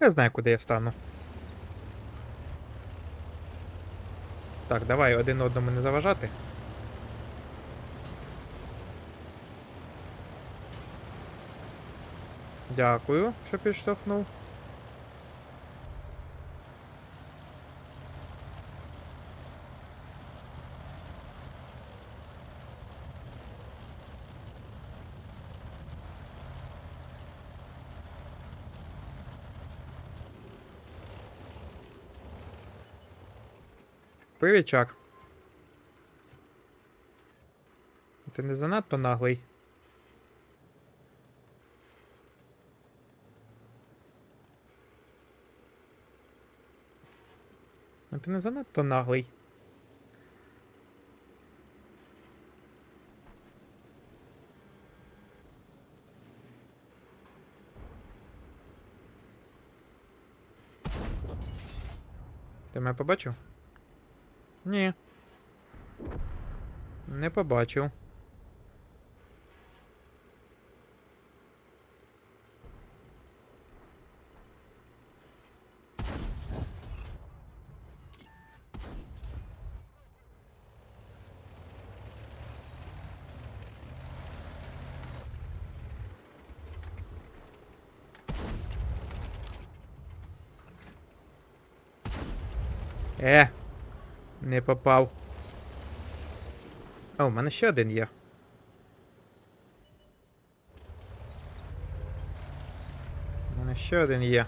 Я знаю, куди я стану. Так, давай один одному не заважати. Дякую, що підштовхнув. Привіт, Чак. Ти не занадто наглий. А ти не занадто наглий. Ти мене побачив? Ні. Не побачив. Е, не попав. О, у мене ще один є. У мене ще один є.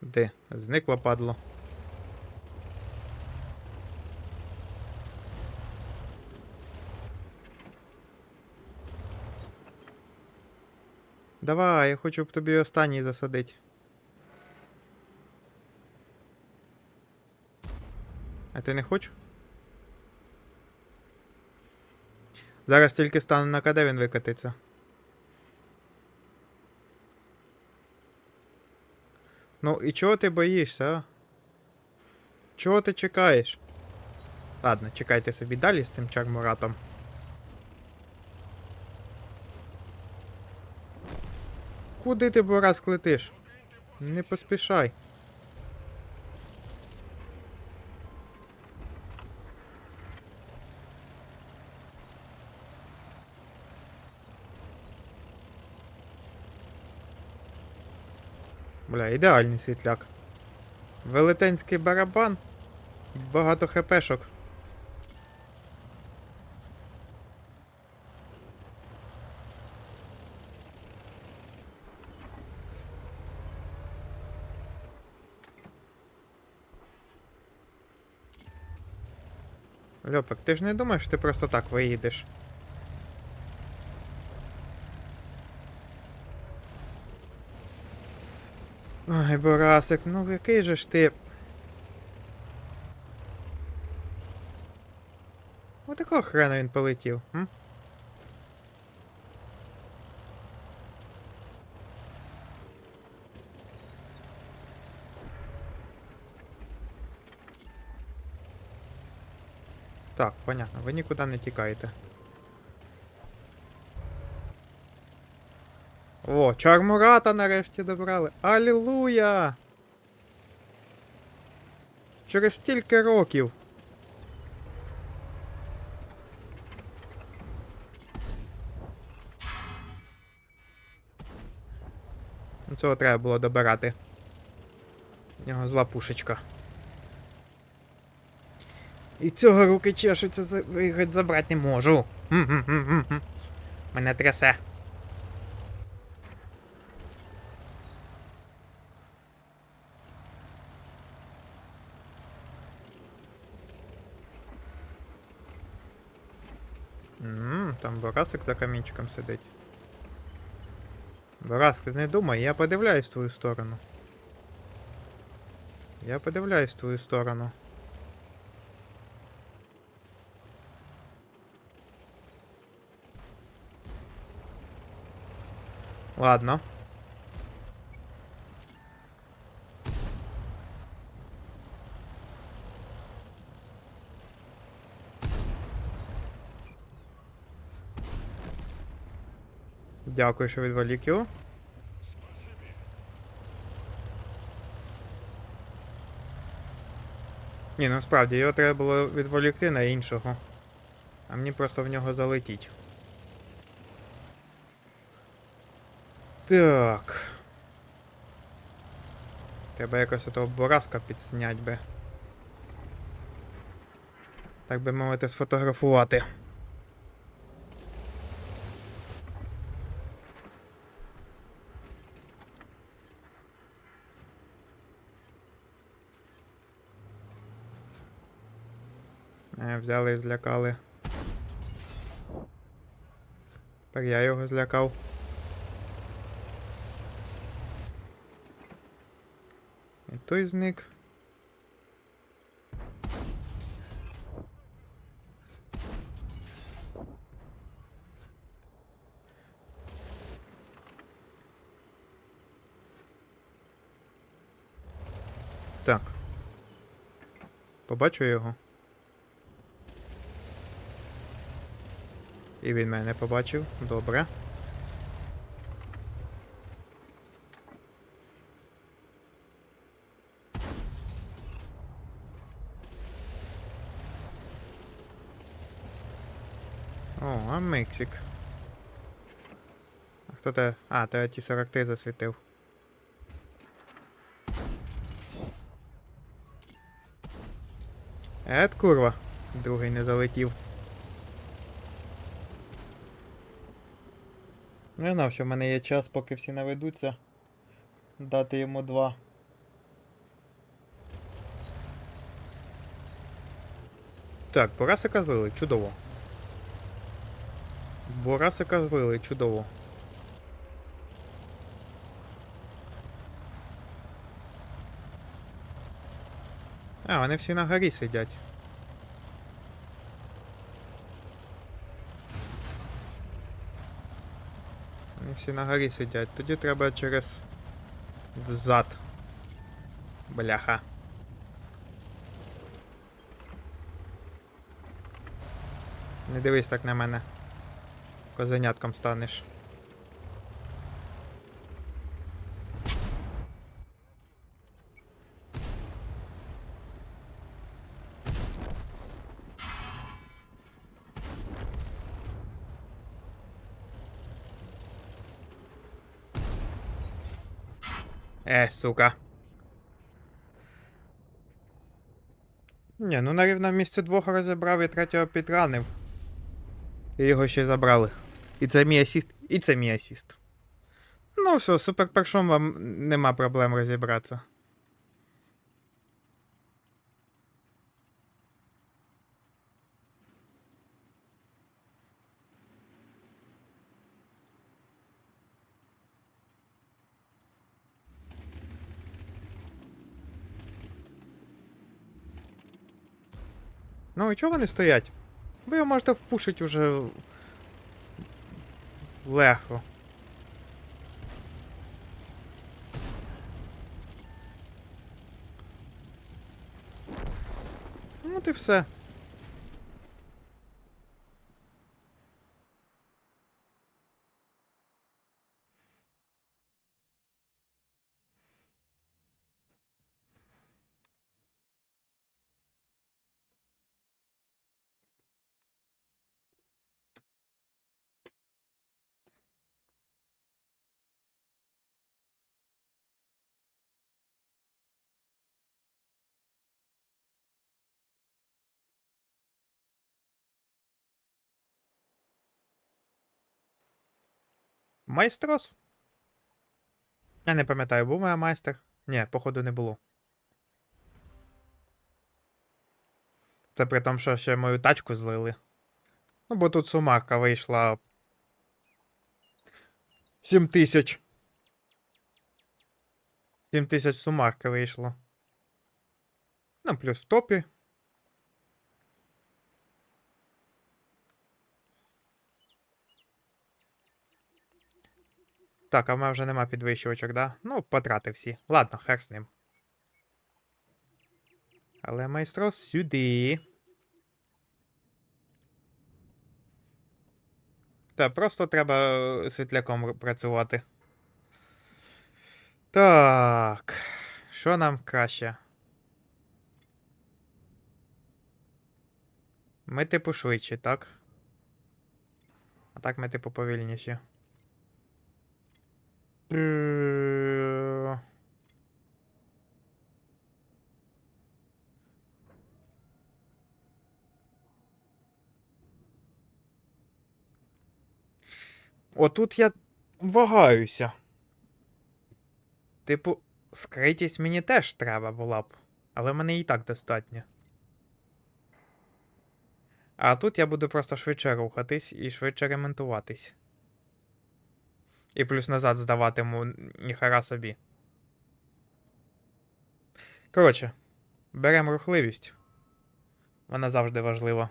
Де? Зникло падло. Давай, я хочу б тобі останній засадити. А ти не хочеш? Зараз тільки стану на КД він викатиться. Ну і чого ти боїшся, а? Чого ти чекаєш? Ладно, чекайте собі далі з цим чармуратом. Куди ти бораз летиш? Не поспішай. Бля, ідеальний світляк. Велетенський барабан. Багато хпшок. Льопик, ти ж не думаєш, що ти просто так виїдеш? Ой, Борасик, ну який же ж ти. Отакого хрена він полетів, м? Так, понятно, ви нікуди не тікаєте. О, Чармурата нарешті добрали. Алілуя! Через стільки років. Цього треба було добирати. В нього зла пушечка. І цього руки чешуться, забрати не можу. Мене трясе. Ммм, там Борасик за камінчиком сидить. Борас, ти не думай, я подивляюсь в твою сторону. Я подивляюсь в твою сторону. Ладно. Дякую, що відволік його. Ні, насправді, його треба було відволікти на іншого. А мені просто в нього залетіть. Так. Треба якось того Боразка підснять би. Так би мовити, сфотографувати. Е, Взяли і злякали. Так я його злякав. І той зник. Так. Побачу його. І він мене побачив. Добре. О, а хто те? А, те ті 43 засвітив. Ет, курва. Другий не залетів. Не знав, що в мене є час, поки всі наведуться. Дати йому два. Так, Борасика злили, чудово. Борасика злили, чудово. А, вони всі на горі сидять. Вони всі на горі сидять. Тоді треба через взад. Бляха. Не дивись так на мене. Козенятком станеш. Е, сука. Ні, ну на рівному місці двох розібрав і третього підранив. І його ще забрали. І це мій асіст, і це мій асіст. Ну все, супер першом вам нема проблем розібратися. Ну і чого вони стоять? Ви його можете впушити уже легко. Ну от і все. Майстрос? Я не пам'ятаю, був моя майстер? Ні, походу не було. Це при тому, що ще мою тачку злили. Ну, бо тут сумарка вийшла. 7 тисяч. 7 тисяч сумарка вийшло. Ну, плюс в топі. Так, а в мене вже нема підвищувачок, да? Ну, потратив всі. Ладно, хер з ним. Але майстро сюди. Та просто треба е, світляком працювати. Так. Що нам краще? Ми типу швидші, так? А так ми типу повільніші. Е, Отут я вагаюся. Типу, скритість мені теж треба була б, але мене і так достатньо. А тут я буду просто швидше рухатись і швидше ремонтуватись. І плюс назад здаватиму ніхара собі. Коротше, беремо рухливість. Вона завжди важлива.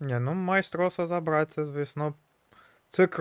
Ні, ну майстроса забрати, це, звісно, Це